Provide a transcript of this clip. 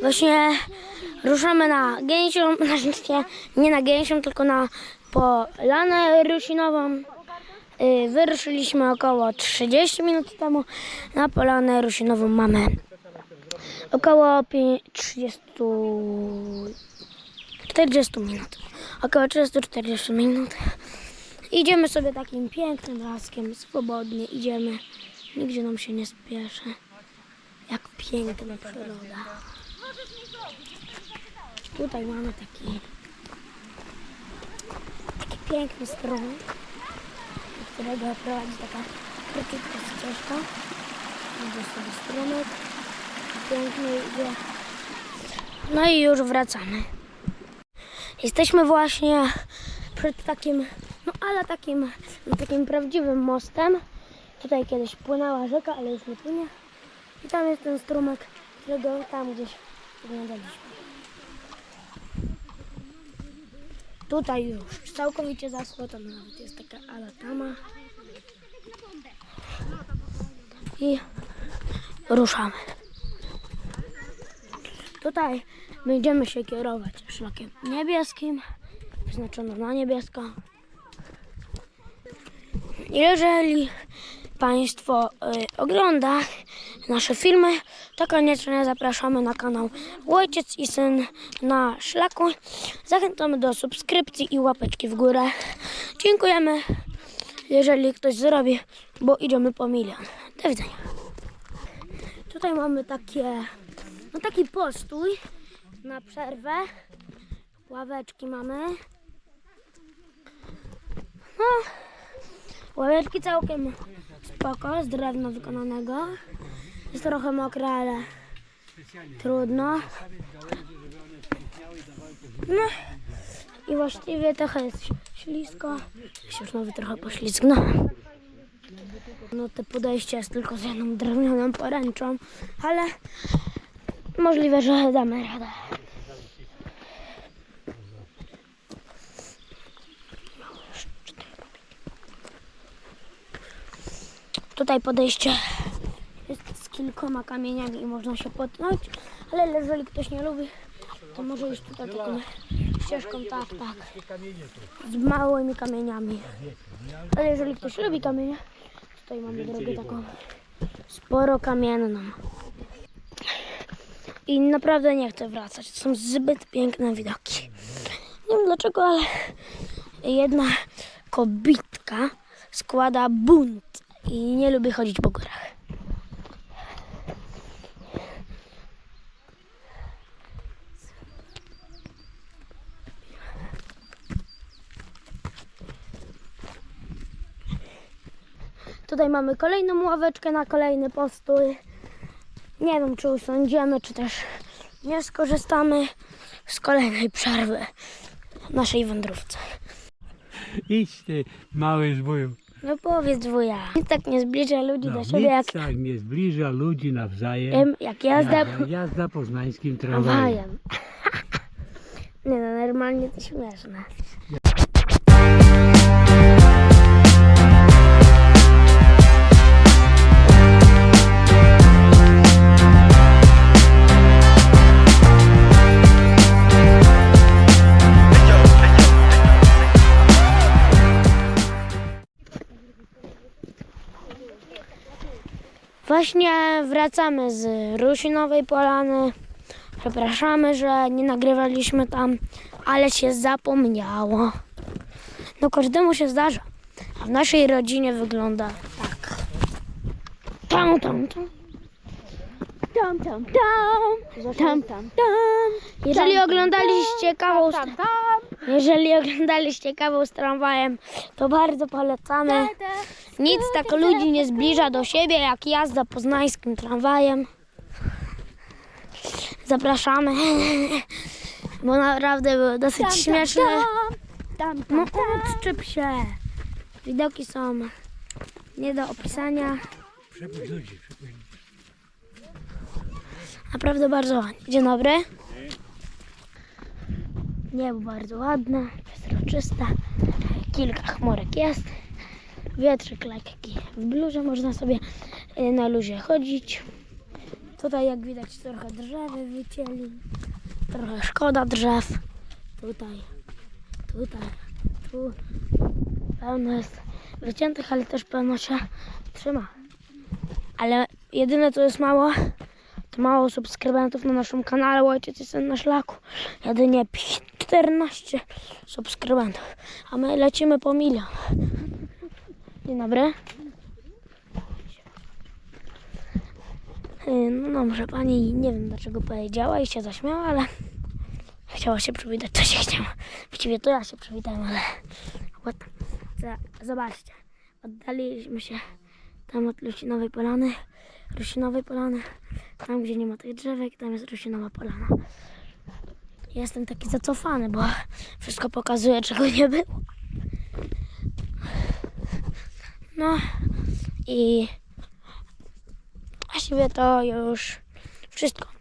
Właśnie ruszamy na gęsią, znaczy nie na gęsią, tylko na polanę rusinową. Y, Wyruszyliśmy około 30 minut temu. Na polanę rusinową mamy około pię- 30, 40 minut. Około 30-40 minut. Idziemy sobie takim pięknym laskiem, swobodnie idziemy. Nigdzie nam się nie spieszy. Jak piękna przyroda. Tutaj mamy taki, taki piękny strumień, do którego prowadzi taka króciutka ścieżka. Idzie sobie strumyk. Piękny idzie. No i już wracamy. Jesteśmy właśnie przed takim, no ale takim, takim prawdziwym mostem. Tutaj kiedyś płynęła rzeka, ale już nie płynie. I tam jest ten strumyk, którego tam gdzieś oglądaliśmy. Tutaj już całkowicie zaschło, tam nawet jest taka alatama. I ruszamy. Tutaj będziemy się kierować szlakiem niebieskim, wyznaczono na niebiesko. Jeżeli Państwo y, ogląda nasze filmy, to koniecznie zapraszamy na kanał Ojciec i Syn na Szlaku. Zachęcamy do subskrypcji i łapeczki w górę. Dziękujemy, jeżeli ktoś zrobi, bo idziemy po milion. Do widzenia. Tutaj mamy takie, no taki postój na przerwę. Ławeczki mamy. No, Ławeczki całkiem spoko, z drewna wykonanego. Jest trochę mokre, ale trudno. No i właściwie trochę jest ślisko. Ja się już nawet trochę poślizgnąłem. No to podejście jest tylko z jedną drewnianą poręczą, ale możliwe, że damy radę. Tutaj podejście jest z kilkoma kamieniami i można się potknąć, ale jeżeli ktoś nie lubi, to może iść tutaj taką ścieżką, tak, tak, z małymi kamieniami. Ale jeżeli ktoś lubi kamienie, tutaj mamy drogę taką sporo kamienną. I naprawdę nie chcę wracać, to są zbyt piękne widoki. Nie wiem dlaczego, ale jedna kobitka składa bunt i nie lubi chodzić po górach. Tutaj mamy kolejną ławeczkę na kolejny postój. Nie wiem, czy usiądziemy, czy też nie skorzystamy z kolejnej przerwy naszej wędrówce. Idź ty, mały zbóju. No powiedz wuja. Nic tak nie zbliża ludzi No, do siebie jak, nic tak nie zbliża ludzi nawzajem. em, jak jazda Jazda, jazda poznańskim tramwajem. tramwajem. nie no, normalnie to śmieszne. Właśnie wracamy z Rusinowej Polany. Przepraszamy, że nie nagrywaliśmy tam, ale się zapomniało. No każdemu się zdarza. A w naszej rodzinie wygląda tak. Tam, tam, tam. Tam, tam, tam, tam, tam, tam, Jeżeli tam, oglądaliście kawał, z- tam, tam, jeżeli oglądaliście kawał z tramwajem, to bardzo polecamy. Nic tak ludzi nie zbliża do siebie jak jazda poznańskim tramwajem. Zapraszamy. Bo naprawdę były dosyć tam, śmieszne. tam, No tam, tam. odczep się. Widoki są nie do opisania. Przepuść ludzi, przepuść. Naprawdę bardzo ładnie. Dzień dobry. Niebo bardzo ładne, przezroczyste. Kilka chmurek jest. Wietrzyk lekki w bluzze. Można sobie y, na luzie chodzić. Tutaj jak widać trochę drzewy wycięli. Trochę szkoda drzew. Tutaj, tutaj, tu. Pełno jest wyciętych, ale też pełno się trzyma. Ale jedyne co jest mało, mało subskrybentów na naszym kanale Ojciec jest na szlaku. Jedynie 14 subskrybentów. A my lecimy po milion. Dzień dobry. Yy, No dobrze, pani nie wiem dlaczego powiedziała i się zaśmiała, ale chciała się przywitać, to się chciała. Właściwie to ja się przywitałem, ale Zobaczcie, oddaliśmy się tam od Rusinowej Polany, Rusinowej Polany, tam gdzie nie ma tych drzewek, tam jest Rusinowa Polana. Jestem taki zacofany, bo wszystko pokazuje, czego nie było. No i właściwie to już wszystko.